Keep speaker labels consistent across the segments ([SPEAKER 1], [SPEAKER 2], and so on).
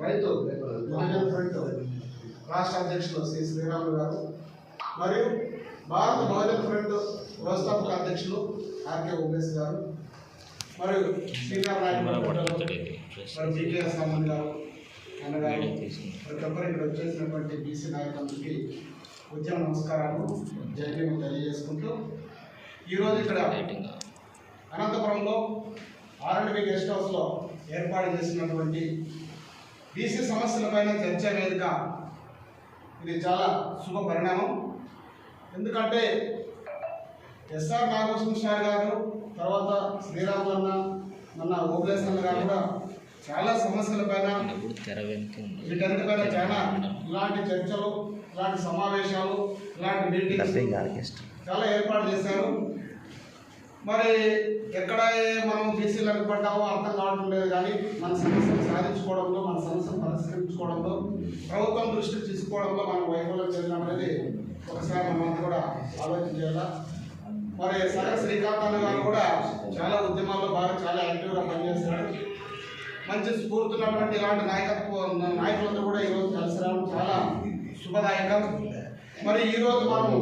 [SPEAKER 1] రైతు ఫ్రంట్ రాష్ట్ర అధ్యక్షులు శ్రీ శ్రీరాములు గారు మరియు భారత మహాజన్ ఫ్రంట్ వ్యవస్థాపక అధ్యక్షులు ఆర్కే ఉమేష్ గారు మరియు శ్రీరామ్ నాయుడు బీకేఎస్ గారు అన్నగారు ప్రతి ఒక్కరు ఇక్కడ వచ్చేసినటువంటి బీసీ నాయకులకి ఉద్యమ నమస్కారాలు జైలు తెలియజేసుకుంటూ ఈరోజు ఇక్కడ అనంతపురంలో ఆర్ఎండ్బి గెస్ట్ హౌస్లో ఏర్పాటు చేసినటువంటి బీసీ సమస్యలపైన చర్చ వేదిక ఇది చాలా శుభ పరిణామం. ఎందుకంటే ఎస్ఆర్ నాగభూషణ్ సార్ గారు తర్వాత శ్రీరాములు అన్న మన ఓబ్లేస్ అన్న గారు కూడా చాలా సమస్యలపైన వీటన్నిటిపైన చాలా ఇలాంటి చర్చలు ఇలాంటి సమావేశాలు ఇలాంటి మీటింగ్స్ చాలా ఏర్పాటు చేశారు. మరి ఎక్కడ మనం బీసీలకు పడ్డామో అర్థం కావడం లేదు కానీ మన సమస్యను సాధించుకోవడంలో మన సమస్యను పరిష్కరించుకోవడంలో ప్రభుత్వం దృష్టి తీసుకోవడంలో మనం వైఫల్యం చెందడం అనేది ఒకసారి మనం కూడా ఆలోచన మరి సరే శ్రీకాంత్ గారు కూడా చాలా ఉద్యమాల్లో బాగా చాలా యాక్టివ్గా పనిచేస్తాడు మంచి స్ఫూర్తున్నటువంటి ఇలాంటి నాయకత్వ నాయకులతో కూడా ఈరోజు కలిసి రావడం చాలా శుభదాయకం. మరి ఈరోజు మనం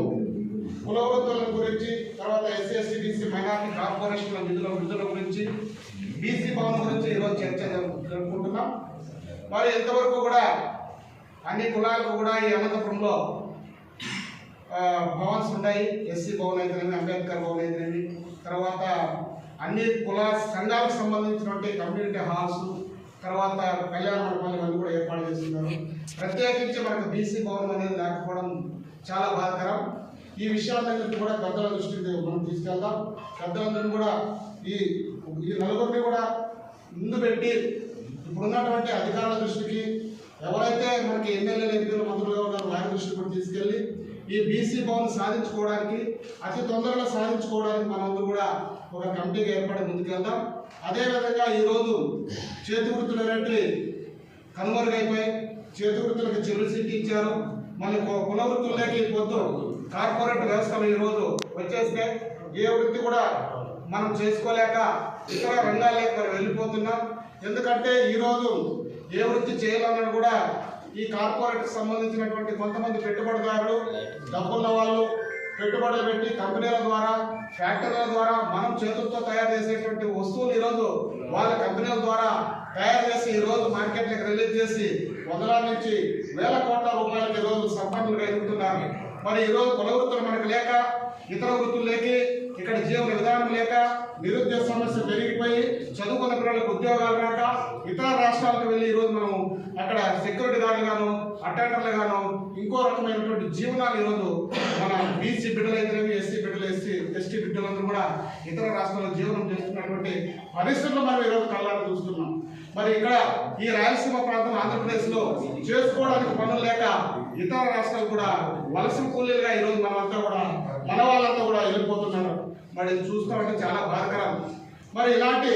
[SPEAKER 1] కులవృత్తుల గురించి తర్వాత ఎస్సీ ఎస్టీ బీసీ మైనార్టీ కార్పొరేషన్ల నిధుల విధుల గురించి బీసీ భవన్ గురించి ఈరోజు చర్చ జరుపుకుంటున్నాం. మరి ఇంతవరకు కూడా అన్ని కులాలకు కూడా ఈ అనంతపురంలో భవన్స్ ఉంటాయి ఎస్సీ భవన్ అయితేనేమి అంబేద్కర్ భవన్ అయితేనేమి. తర్వాత అన్ని కుల సంఘాలకు సంబంధించినటువంటి కమ్యూనిటీ హాల్స్ తర్వాత కళ్యాణ మండపాలు ఇవన్నీ కూడా ఏర్పాటు చేస్తున్నారు. ప్రత్యేకించి మనకు బీసీ భవనం అనేది లేకపోవడం చాలా బాధకరం. ఈ విషయాలన్నింటినీ కూడా పెద్దల దృష్టికి మనం తీసుకెళ్దాం. పెద్దలందరినీ కూడా ఈ ఈ నలుగురిని కూడా ముందు పెట్టి ఇప్పుడున్నటువంటి అధికారుల దృష్టికి ఎవరైతే మనకి ఎమ్మెల్యేలు ఎంపీలు మంత్రులుగా ఉన్నారో వారి దృష్టికి కూడా తీసుకెళ్ళి ఈ బీసీ భవన్ సాధించుకోవడానికి అతి తొందరగా సాధించుకోవడానికి మనందరూ కూడా ఒక కమిటీగా ఏర్పడి ముందుకెళ్దాం. అదేవిధంగా ఈరోజు చేతి వృత్తులు అనేటివి కనుమరుగైపోయాయి. చేతి వృత్తులకు చెరువు సిట్టించారు ఇచ్చారు. మళ్ళీ కు- కుల వృత్తుల్లోకి పొద్దు కార్పొరేట్ వ్యవస్థలు ఈరోజు వచ్చేస్తే ఏ వృత్తి కూడా మనం చేసుకోలేక ఇతర రంగాల్లోకి మనం వెళ్ళిపోతున్నాం. ఎందుకంటే ఈరోజు ఏ వృత్తి చేయాలన్నది కూడా ఈ కార్పొరేట్కి సంబంధించినటువంటి కొంతమంది పెట్టుబడిదారులు డబ్బున్న వాళ్ళు పెట్టుబడులు పెట్టి కంపెనీల ద్వారా ఫ్యాక్టరీల ద్వారా మనం చేతులతో తయారు చేసేటువంటి వస్తువులు ఈరోజు వాళ్ళ కంపెనీల ద్వారా తయారు చేసి ఈరోజు మార్కెట్లకు రిలీజ్ చేసి వందల నుంచి వేల కోట్ల రూపాయలకు ఈరోజు సంపన్నులుగా ఎదుగుతున్నారు. మరి ఈరోజు కుల వృత్తులు మనకు లేక ఇతర వృత్తులు లేక ఇక్కడ జీవన విధానం లేక నిరుద్యోగ సమస్య పెరిగిపోయి చదువుకున్న పిల్లలకు ఉద్యోగాలు రాక ఇతర రాష్ట్రాలకు వెళ్ళి ఈరోజు మనం అక్కడ సెక్యూరిటీ గార్డులు గాను ఇంకో రకమైనటువంటి జీవనాలు ఈరోజు మన బీసీ బిడ్డలు అయితేనేమి ఎస్సీ బిడ్డలు ఎస్సీ ఎస్టీ బిడ్డలందరూ కూడా ఇతర రాష్ట్రాల్లో జీవనం చేస్తున్నటువంటి పరిస్థితులు మనం ఈరోజు కళ్ళారు చూస్తున్నాం. మరి ఇక్కడ ఈ రాయలసీమ ప్రాంతం ఆంధ్రప్రదేశ్లో చేసుకోవడానికి పనులు లేక ఇతర రాష్ట్రాలు కూడా వలస కూలీలుగా ఈరోజు మనమంతా కూడా మన వాళ్ళంతా కూడా వెళ్ళిపోతున్నారు. మరి చూస్తామంటే చాలా బాధకరం. మరి ఇలాంటి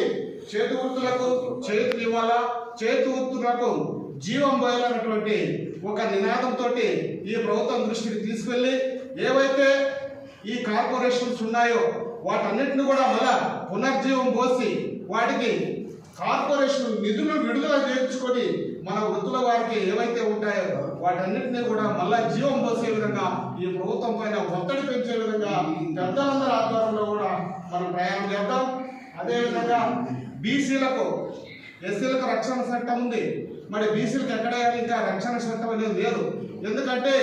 [SPEAKER 1] చేతి వృత్తులకు చేతులు ఇవ్వాలా? చేతి వృత్తులకు జీవం పోయాలన్నటువంటి ఒక నినాదంతో ఈ ప్రభుత్వం దృష్టికి తీసుకెళ్ళి ఏవైతే ఈ కార్పొరేషన్స్ ఉన్నాయో వాటన్నిటిని కూడా మళ్ళా పునర్జీవం పోసి వాటికి కార్పొరేషన్ నిధులు విడుదల చేయించుకొని మన వృత్తుల వారికి ఏవైతే ఉంటాయో వాటన్నింటినీ కూడా మళ్ళా జీవం పోసే విధంగా ఈ ప్రభుత్వం పైన ఒత్తిడి పెంచే విధంగా పెద్దలందరి ఆధ్వర్యంలో కూడా మనం ప్రయాణం చేద్దాం. అదేవిధంగా బీసీలకు ఎస్సీలకు రక్షణ చట్టం ఉంది. మరి బీసీలకు ఎక్కడ ఇంకా రక్షణ చట్టం అనేది లేదు. ఎందుకంటే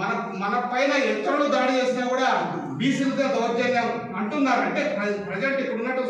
[SPEAKER 1] మన మన పైన ఇతరులు దాడి చేసినా కూడా బీసీలతో దౌర్జన్యం అంటున్నారు. అంటే ప్రజెంట్ ఇప్పుడున్నట్టు